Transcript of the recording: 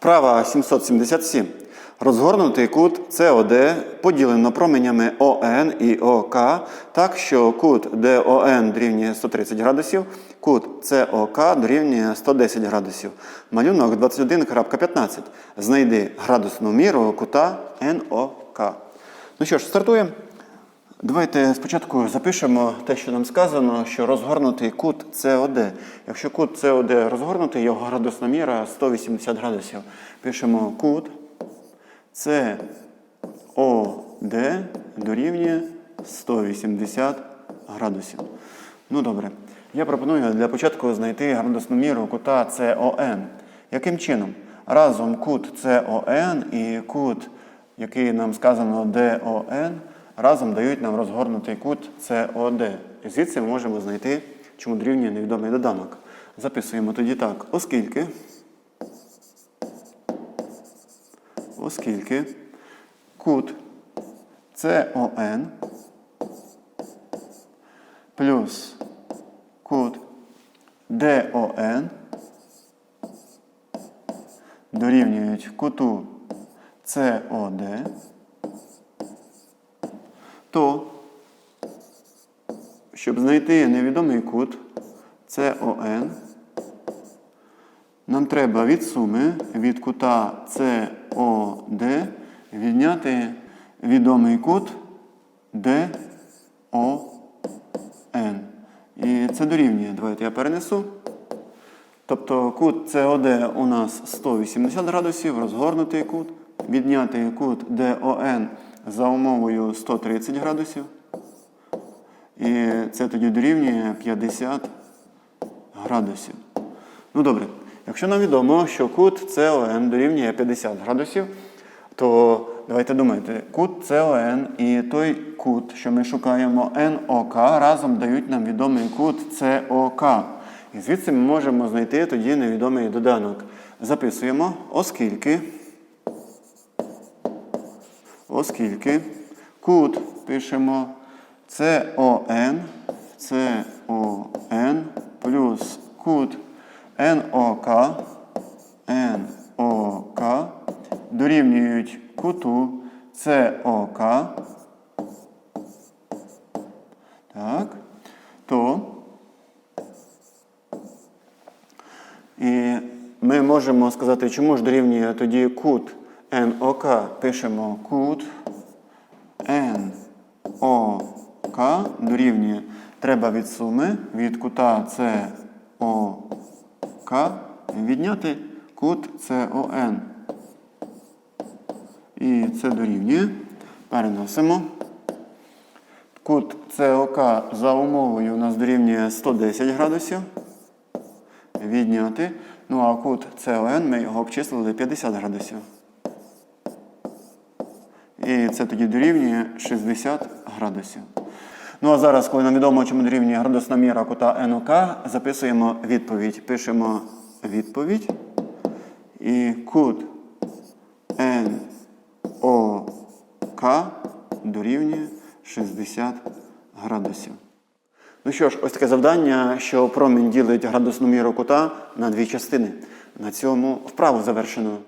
Вправа 777. Розгорнутий кут СОД поділено променями ОН і ОК так, що кут ДОН дорівнює 130 градусів, кут СОК дорівнює 110 градусів. Малюнок 21.15. Знайди градусну міру кута НОК. Ну що ж, стартуємо. Давайте спочатку запишемо те, що нам сказано, що розгорнутий кут СОД. Якщо кут СОД розгорнутий, його градусна міра 180 градусів. Пишемо кут СОД дорівнює 180 градусів. Ну добре. Я пропоную для початку знайти градусну міру кута СОН. Яким чином? Разом кут СОН і кут, який нам сказано ДОН, разом дають нам розгорнутий кут СОД. І звідси ми можемо знайти, чому дорівнює невідомий доданок. Записуємо тоді так, оскільки. Оскільки кут СОН плюс кут ДОН дорівнюють куту СОД, то, щоб знайти невідомий кут СОН, нам треба від суми від кута СОД відняти відомий кут ДОН. І це дорівнює. Давайте я перенесу. Тобто кут СОД у нас 180 градусів, розгорнутий кут. Відняти кут ДОН за умовою 130 градусів. І це тоді дорівнює 50 градусів. Ну добре, якщо нам відомо, що кут СОН дорівнює 50 градусів, то давайте думайте, кут СОН і той кут, що ми шукаємо НОК, разом дають нам відомий кут СОК. І звідси ми можемо знайти тоді невідомий доданок. Записуємо, оскільки, оскільки кут пишемо СОН, СОН плюс кут НОК, НОК дорівнюють куту СОК. Так, то і ми можемо сказати, чому ж дорівнює тоді кут НОК. Пишемо кут НОК дорівнює. Треба від суми від кута СОК відняти кут СОН. І це дорівнює. Переносимо. Кут СОК за умовою у нас дорівнює 110 градусів. Відняти. Ну а кут СОН ми його обчислили 50 градусів. І це тоді дорівнює 60 градусів. Ну а зараз, коли нам відомо, чому дорівнює градусна міра кута НОК, записуємо відповідь. Пишемо відповідь. І кут НОК дорівнює 60 градусів. Ну що ж, ось таке завдання, що промінь ділить градусну міру кута на дві частини. На цьому вправу завершено.